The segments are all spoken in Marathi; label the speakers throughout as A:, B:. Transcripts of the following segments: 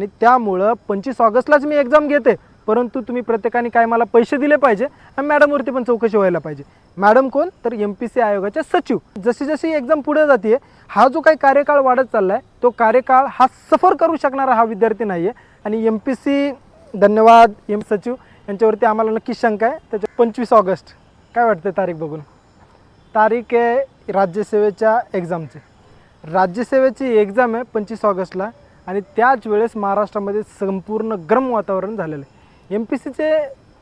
A: आणि त्यामुळं पंचवीस ऑगस्टलाच मी एक्झाम घेते. परंतु तुम्ही प्रत्येकाने काय मला पैसे दिले पाहिजे आणि मॅडमवरती पण चौकशी व्हायला पाहिजे. मॅडम कोण? तर एम पी सी आयोगाचे सचिव. जशी जशी एक्झाम पुढे जाते हा जो काही कार्यकाळ वाढत चालला आहे तो कार्यकाळ हा सफर करू शकणारा हा विद्यार्थी नाही आहे आणि एम पी सी धन्यवाद एम सचिव यांच्यावरती आम्हाला नक्की शंका आहे. त्याच्या पंचवीस ऑगस्ट. काय वाटतं तारीख बघून? तारीख आहे राज्यसेवेच्या एक्झामची राज्यसेवेची एक्झाम आहे पंचवीस ऑगस्टला. आणि त्याच वेळेस महाराष्ट्रामध्ये संपूर्ण गरम वातावरण झालेलं आहे. एम पी सीचे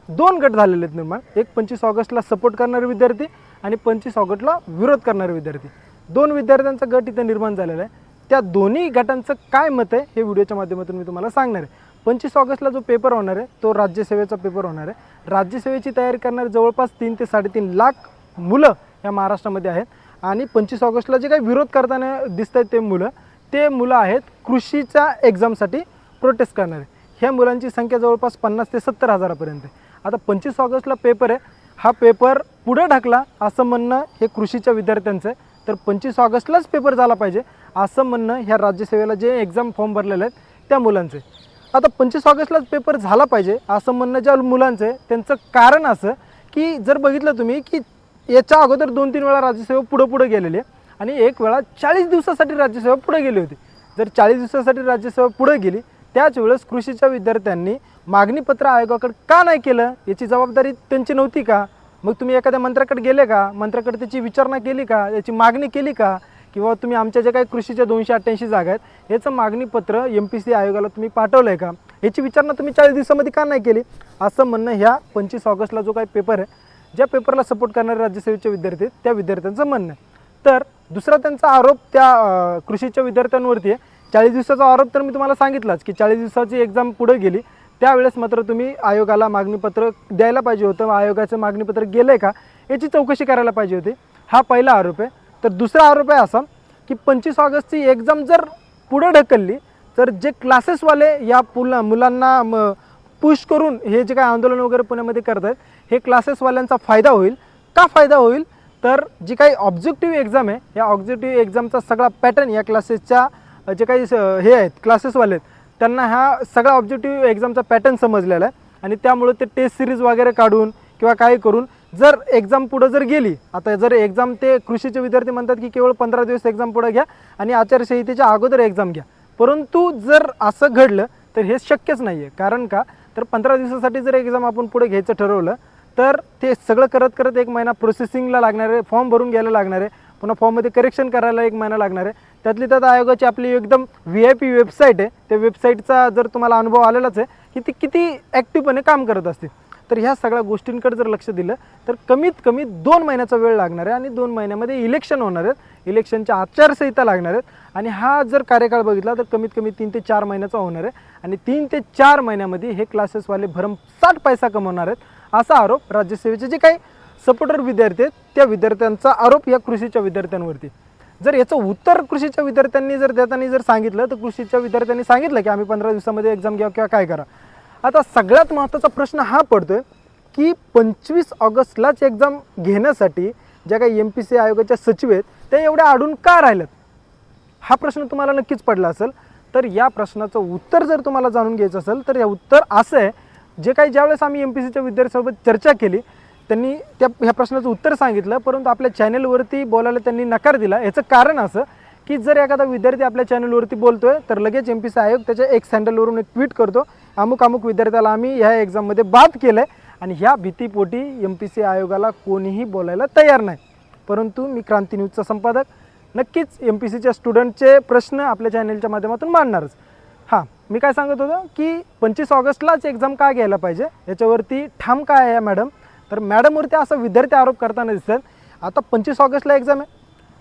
A: दोन गट झालेले आहेत निर्माण. एक पंचवीस ऑगस्टला सपोर्ट करणारे विद्यार्थी आणि पंचवीस ऑगस्टला विरोध करणारे विद्यार्थी. दोन विद्यार्थ्यांचा गट इथं निर्माण झालेला आहे. त्या दोन्ही गटांचं काय मत आहे हे व्हिडिओच्या माध्यमातून मी तुम्हाला सांगणार आहे. पंचवीस ऑगस्टला जो पेपर होणार आहे तो राज्यसेवेचा पेपर होणार आहे. राज्यसेवेची तयारी करणारे जवळपास तीन ते साडेतीन लाख मुलं या महाराष्ट्रामध्ये आहेत. आणि पंचवीस ऑगस्टला जे काही विरोध करताना दिसत आहेत ते मुलं ते मुलं आहेत कृषीच्या एक्झामसाठी प्रोटेस्ट करणारे. ह्या मुलांची संख्या जवळपास पन्नास ते सत्तर हजारापर्यंत आहे. आता पंचवीस ऑगस्टला पेपर आहे. हा पेपर पुढं ढकला असं म्हणणं हे कृषीच्या विद्यार्थ्यांचं आहे. तर पंचवीस ऑगस्टलाच पेपर झाला पाहिजे असं म्हणणं ह्या राज्यसेवेला जे एक्झाम फॉर्म भरलेले आहेत त्या मुलांचे आता पंचवीस ऑगस्टलाच पेपर झाला पाहिजे असं म्हणणं ज्या मुलांचं आहे त्यांचं कारण असं की जर बघितलं तुम्ही की याच्या अगोदर दोन तीन वेळा राज्यसेवा पुढं पुढं गेलेली आहे. आणि एक वेळा चाळीस दिवसासाठी राज्यसेवा पुढे गेली होती. जर चाळीस दिवसासाठी राज्यसेवा पुढे गेली त्याच वेळेस कृषीच्या विद्यार्थ्यांनी मागणीपत्र आयोगाकडे का नाही केलं? याची जबाबदारी त्यांची नव्हती का? मग तुम्ही एखाद्या मंत्र्याकडे गेले का? मंत्र्याकडे त्याची विचारणा केली का? याची मागणी केली का? किंवा तुम्ही आमच्या ज्या काही कृषीच्या दोनशे अठ्ठ्याऐंशी जागा आहेत याचं मागणीपत्र एम पी सी आयोगाला तुम्ही पाठवलं आहे का? याची विचारणा तुम्ही चाळीस दिवसामध्ये का नाही केली? असं म्हणणं ह्या पंचवीस ऑगस्टला जो काही पेपर आहे ज्या पेपरला सपोर्ट करणारे राज्यसेवेचे विद्यार्थी आहेत त्या विद्यार्थ्यांचं म्हणणं आहे. तर दुसरा त्यांचा आरोप त्या कृषीच्या विद्यार्थ्यांवरती आहे. चाळीस दिवसाचा आरोप तर मी तुम्हाला सांगितलाच की चाळीस दिवसाची एक्झाम पुढे गेली. त्यावेळेस मात्र तुम्ही आयोगाला मागणीपत्र द्यायला पाहिजे होतं. आयोगाचं मागणीपत्र गेलं आहे का? याची चौकशी करायला पाहिजे होती. हा पहिला आरोप आहे. तर दुसरा आरोप आहे असा की पंचवीस ऑगस्टची एक्झाम जर पुढे ढकलली तर जे क्लासेसवाले या पुला मुलांना म पुश करून हे जे काय आंदोलन वगैरे पुण्यामध्ये करत आहेत हे क्लासेसवाल्यांचा फायदा होईल? का फायदा होईल? तर जी काही ऑब्जेक्टिव्ह एक्झाम आहे या ऑब्जेक्टिव्ह एक्झामचा सगळा पॅटर्न या क्लासेसच्या जे काही स- हे आहेत क्लासेसवाले आहेत त्यांना हा सगळा ऑब्जेक्टिव्ह एक्झामचा पॅटर्न समजलेला आहे. आणि त्यामुळे ते टेस्ट सिरीज वगैरे काढून किंवा काही करून जर एक्झाम पुढं जर गेली आता जर एक्झाम ते कृषीचे विद्यार्थी म्हणतात की केवळ पंधरा दिवस एक्झाम पुढं घ्या आणि आचारसंहितेच्या अगोदर एक्झाम घ्या. परंतु जर असं घडलं तर हे शक्यच नाही आहे कारण का? तर पंधरा दिवसासाठी जर एक्झाम आपण पुढे घ्यायचं ठरवलं तर ते सगळं करत करत एक महिना प्रोसेसिंगला लागणार आहे फॉर्म भरून घ्यायला लागणार आहे पुन्हा फॉर्ममध्ये करेक्शन करायला एक महिना लागणार आहे. त्यातली त्यात आयोगाची आपली एकदम व्ही आय पी वेबसाईट आहे त्या वेबसाईटचा जर तुम्हाला अनुभव आलेलाच आहे की ती किती ॲक्टिव्हपणे काम करत असते तर ह्या सगळ्या गोष्टींकडे जर लक्ष दिलं तर कमीत कमी दोन महिन्याचा वेळ लागणार आहे आणि दोन महिन्यामध्ये इलेक्शन होणार आहेत. इलेक्शनच्या आचारसंहिता लागणार आहेत. आणि हा जर कार्यकाळ बघितला तर कमीत कमी तीन ते चार महिन्याचा होणार आहे. आणि तीन ते चार महिन्यामध्ये हे क्लासेसवाले भरमसाठ पैसा कमवणार आहेत. असा आरोप राज्यसेवेचे जे काही सपोर्टर विद्यार्थी आहेत त्या विद्यार्थ्यांचा आरोप या कृषीच्या विद्यार्थ्यांवरती. जर याचं उत्तर कृषीच्या विद्यार्थ्यांनी जर देताना जर सांगितलं तर कृषीच्या विद्यार्थ्यांनी सांगितलं की आम्ही पंधरा दिवसामध्ये एक्झाम घ्या किंवा काय करा. आता सगळ्यात महत्त्वाचा प्रश्न हा पडतोय की पंचवीस ऑगस्टलाच एक्झाम घेण्यासाठी ज्या काही एम पी सी आयोगाच्या सचिव आहेत त्या एवढ्या आडून का राहिल्यात? हा प्रश्न तुम्हाला नक्कीच पडला असेल. तर या प्रश्नाचं उत्तर जर तुम्हाला जाणून घ्यायचं असेल तर या उत्तर असं आहे जे काही ज्यावेळेस आम्ही एम पी सीच्या विद्यार्थ्यांसोबत चर्चा केली त्यांनी त्या ह्या प्रश्नाचं उत्तर सांगितलं परंतु आपल्या चॅनेलवरती बोलायला त्यांनी नकार दिला. याचं कारण असं की जर एखादा विद्यार्थी आपल्या चॅनलवरती बोलतोय तर लगेच एम पी सी आयोग त्याच्या एक सँडलवरून एक ट्विट करतो. अमुक अमुक विद्यार्थ्याला आम्ही ह्या एक्झाममध्ये बाद केलं आहे आणि ह्या भीतीपोटी एम पी सी आयोगाला कोणीही बोलायला तयार नाही. परंतु मी क्रांती न्यूजचा संपादक. नक्कीच एम पी सीच्या स्टुडंटचे प्रश्न आपल्या चॅनेलच्या माध्यमातून मांडणारच. हां मी काय सांगत होतो की पंचवीस ऑगस्टलाच एक्झाम का घ्यायला पाहिजे? याच्यावरती ठाम काय आहे मॅडम तर मॅडमवरती असा विद्यार्थी आरोप करताना दिसतात. आता पंचवीस ऑगस्टला एक्झाम आहे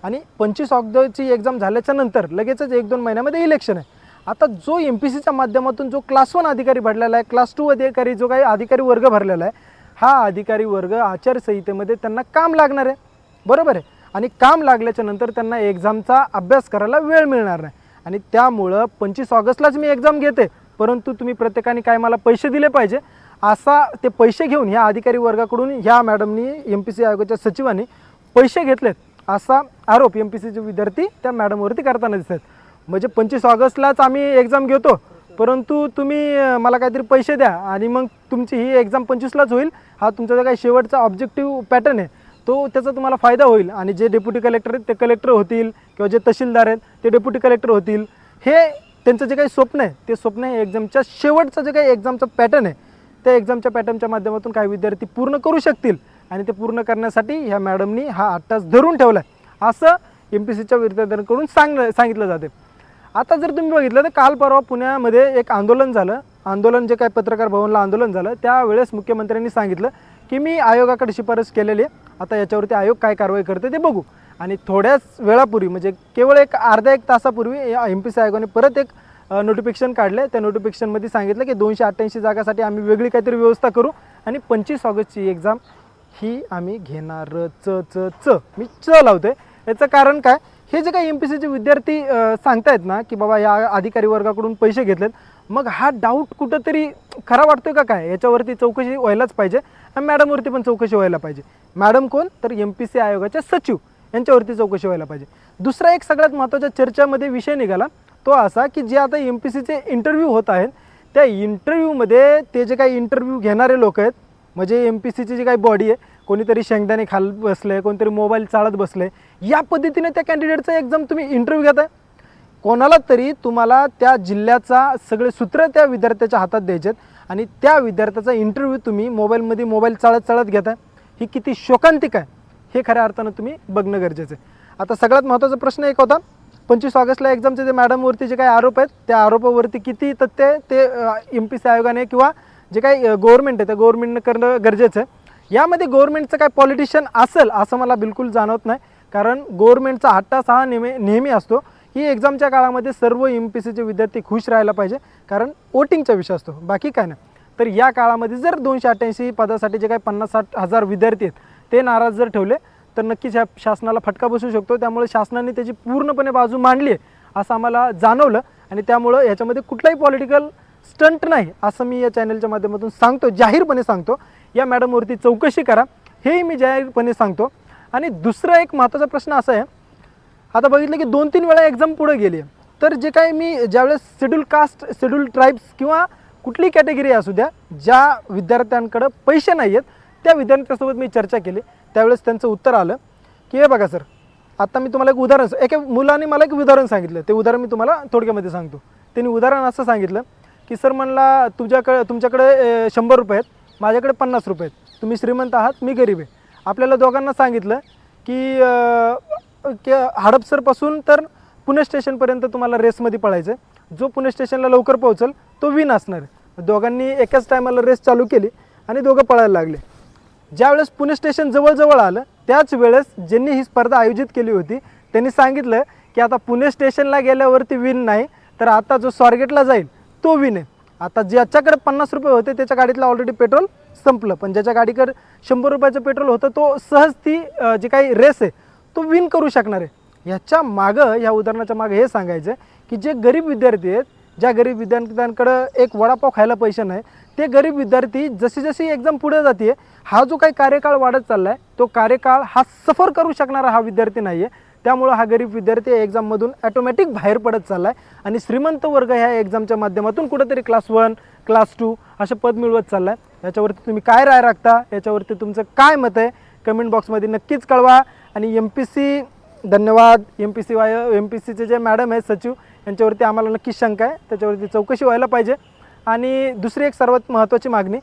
A: आणि पंचवीस ऑगस्टची एक्झाम झाल्याच्यानंतर लगेचच एक दोन महिन्यामध्ये इलेक्शन आहे. आता जो एम पी सीच्या माध्यमातून जो क्लास वन अधिकारी भरलेला आहे क्लास टू अधिकारी जो काही अधिकारी वर्ग भरलेला आहे हा अधिकारी वर्ग आचारसंहितेमध्ये त्यांना काम लागणार आहे. बरोबर आहे. आणि काम लागल्याच्या नंतर त्यांना एक्झामचा अभ्यास करायला वेळ मिळणार नाही. आणि त्यामुळं पंचवीस ऑगस्टलाच मी एक्झाम घेते. परंतु तुम्ही प्रत्येकाने काय मला पैसे दिले पाहिजे असा ते पैसे घेऊन ह्या अधिकारी वर्गाकडून ह्या मॅडमनी एम पी सी आयोगाच्या सचिवांनी पैसे घेतलेत असा आरोप एम पी सीचे विद्यार्थी त्या मॅडमवरती करताना दिसतात. म्हणजे पंचवीस ऑगस्टलाच आम्ही एक्झाम घेतो परंतु तुम्ही मला काहीतरी पैसे द्या आणि मग तुमची ही एक्झाम पंचवीसलाच होईल. हा तुमचा जो काही शेवटचा ऑब्जेक्टिव्ह पॅटर्न आहे तो त्याचा तुम्हाला फायदा होईल. आणि जे डेप्युटी कलेक्टर आहेत ते कलेक्टर होतील किंवा जे तहसीलदार आहेत ते डेप्युटी कलेक्टर होतील. हे त्यांचं जे काही स्वप्न आहे ते स्वप्न हे एक्झामच्या शेवटचं जे काही एक्झामचं पॅटर्न आहे त्या एक्झामच्या पॅटर्नच्या माध्यमातून काही विद्यार्थी पूर्ण करू शकतील. आणि ते पूर्ण करण्यासाठी ह्या मॅडमनी हा आठ तास धरून ठेवला आहे असं एम पी सीच्या विद्यार्थ्यांकडून सांग सांगितलं जाते. आता जर तुम्ही बघितलं तर काल परवा पुण्यामध्ये एक आंदोलन झालं. आंदोलन जे काय पत्रकार भवनला आंदोलन झालं त्यावेळेस मुख्यमंत्र्यांनी सांगितलं की मी आयोगाकडे शिफारस केलेली आहे. आता याच्यावरती आयोग काय कारवाई करते ते बघू. आणि थोड्याच वेळापूर्वी म्हणजे केवळ एक अर्ध्या एक तासापूर्वी या एम पी सी आयोगाने परत एक नोटिफिकेशन काढले त्या नोटिफिकेशनमध्ये सांगितलं की दोनशे अठ्ठ्याऐंशी जागासाठी आम्ही वेगळी काहीतरी व्यवस्था करू आणि पंचवीस ऑगस्टची एक्झाम ही आम्ही घेणार. च च च. मी च लावते याचं कारण काय? हे जे काही एम पी सीचे विद्यार्थी सांगतायत ना की बाबा या अधिकारी वर्गाकडून पैसे घेतलेत मग हा डाऊट कुठंतरी खरा वाटतोय का काय? याच्यावरती चौकशी व्हायलाच पाहिजे आणि मॅडमवरती पण चौकशी व्हायला पाहिजे. मॅडम कोण? तर एम पी सी आयोगाचे सचिव यांच्यावरती चौकशी व्हायला पाहिजे. दुसरा एक सगळ्यात महत्त्वाच्या चर्चामध्ये विषय निघाला तो असा की जे आता एम पी सीचे इंटरव्ह्यू होत आहेत त्या इंटरव्ह्यूमध्ये ते जे काही इंटरव्ह्यू घेणारे लोक आहेत म्हणजे एम पी सीची जी काही बॉडी आहे कोणीतरी शेंगदाणे खाल बसले कोणीतरी मोबाईल चाळत बसले या पद्धतीने त्या कॅन्डिडेटचा एक्झाम तुम्ही इंटरव्ह्यू घेताय? कोणाला तरी तुम्हाला त्या जिल्ह्याचा सगळे सूत्र त्या विद्यार्थ्याच्या हातात द्यायचे आहेत आणि त्या विद्यार्थ्याचा इंटरव्ह्यू तुम्ही मोबाईलमध्ये मोबाईल चाळत चाळत घेताय. ही किती शोकांतिक आहे. हे खऱ्या अर्थानं तुम्ही बघणं गरजेचं आहे. आता सगळ्यात महत्त्वाचा प्रश्न एक होता. पंचवीस ऑगस्टला एक्झामचे जे मॅडमवरती जे काही आरोप आहेत त्या आरोपावरती किती तथ्य आहे ते एम पी सी आयोगाने किंवा जे काही गव्हर्नमेंट आहे त्या गव्हर्नमेंटनं करणं गरजेचं आहे. यामध्ये गव्हर्नमेंटचं काय पॉलिटिशियन असेल असं मला बिलकुल जाणवत नाही. कारण गव्हर्नमेंटचा हट्टास हा नेहमी नेहमी असतो. ही एक्झामच्या काळामध्ये सर्व एम पी सीचे विद्यार्थी खुश राहायला पाहिजे कारण वोटिंगचा विषय असतो. बाकी काय नाही. तर या काळामध्ये जर दोनशे अठ्ठ्याऐंशी पदासाठी जे काही पन्नास साठ हजार विद्यार्थी आहेत ते नाराज जर ठेवले तर नक्कीच ह्या शासनाला फटका बसू शकतो. त्यामुळे शासनाने त्याची पूर्णपणे बाजू मांडली आहे असं आम्हाला जाणवलं. आणि त्यामुळं ह्याच्यामध्ये कुठलाही पॉलिटिकल स्टंट नाही असं मी या चॅनलच्या माध्यमातून सांगतो जाहीरपणे सांगतो. या मॅडमवरती चौकशी करा. हेही मी जाहीरपणे सांगतो. आणि दुसरा एक महत्त्वाचा प्रश्न असा आहे आता बघितलं की दोन तीन वेळा एक्झाम पुढे गेली तर जे काही मी ज्यावेळेस शेड्यूल कास्ट शेड्यूल ट्राईब्स किंवा कुठली कॅटेगरी असू द्या ज्या विद्यार्थ्यांकडं पैसे नाही आहेत त्या विद्यार्थ्यांसोबत मी चर्चा केली. त्यावेळेस त्यांचं उत्तर आलं की हे बघा सर आता मी तुम्हाला एक उदाहरण एका मुलाने मला एक उदाहरण सांगितलं. ते उदाहरण मी तुम्हाला थोडक्यामध्ये सांगतो. त्यांनी उदाहरण असं सांगितलं की सर म्हणला तुझ्याकडे तुमच्याकडे शंभर रुपये आहेत माझ्याकडे पन्नास रुपये आहेत. तुम्ही श्रीमंत आहात मी गरीब आहे. आपल्याला दोघांना सांगितलं की अं, हडपसरपासून तर पुणे स्टेशनपर्यंत तुम्हाला रेसमध्ये पळायचं आहे. जो पुणे स्टेशनला लवकर पोहोचल तो विन असणार आहे. दोघांनी एकाच टायमाला रेस चालू केली आणि दोघं पळायला लागले. ज्यावेळेस पुणे स्टेशन जवळजवळ आलं त्याच वेळेस ज्यांनी ही स्पर्धा आयोजित केली होती त्यांनी सांगितलं की आता पुणे स्टेशनला गेल्यावरती विन नाही तर आता जो स्वारगेटला जाईल तो विन आहे. आता ज्याच्याकडे पन्नास रुपये होते त्याच्या गाडीतलं ऑलरेडी पेट्रोल संपलं. पण ज्याच्या गाडीकडे शंभर रुपयाचं पेट्रोल होतं तो सहज ती जी काही रेस आहे तो विन करू शकणार आहे. ह्याच्या मागं ह्या उदाहरणाच्या मागं हे सांगायचं आहे की जे गरीब विद्यार्थी आहेत ज्या गरीब विद्यार्थ्यांकडं एक वडापाव खायला पैसे नाही ते गरीब विद्यार्थी जशी जशी एक्झाम पुढे जाते हा जो काही कार्यकाळ वाढत चालला आहे तो कार्यकाळ हा सफर करू शकणारा हा विद्यार्थी नाही आहे त्यामुळं हा गरीब विद्यार्थी या एक्झाममधून ॲटोमॅटिक बाहेर पडत चालला आहे आणि श्रीमंत वर्ग ह्या एक्झामच्या माध्यमातून कुठंतरी क्लास वन क्लास टू असं पद मिळवत चालला आहे याच्यावरती तुम्ही काय राय राखता? याच्यावरती तुमचं काय मत आहे? कमेंट बॉक्समध्ये नक्कीच कळवा. आणि एम पी सी धन्यवाद. M P C Y M P सीचे जे मॅडम आहेत सचिव यांच्यावरती आम्हाला नक्कीच शंका आहे. त्याच्यावरती चौकशी व्हायला पाहिजे. आणि दुसरी एक सर्वात महत्त्वाची मागणी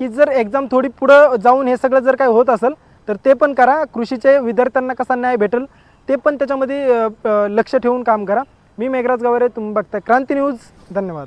A: की जर एक्झाम थोडी पुढं जाऊन हे सगळं जर काय होत असेल तर ते पण करा. कृषीचे विद्यार्थ्यांना कसा न्याय भेटेल ते पण त्याच्यामध्ये लक्ष ठेवून काम करा. मी मेघराज गवारे तुम्ही बघता क्रांती न्यूज. धन्यवाद.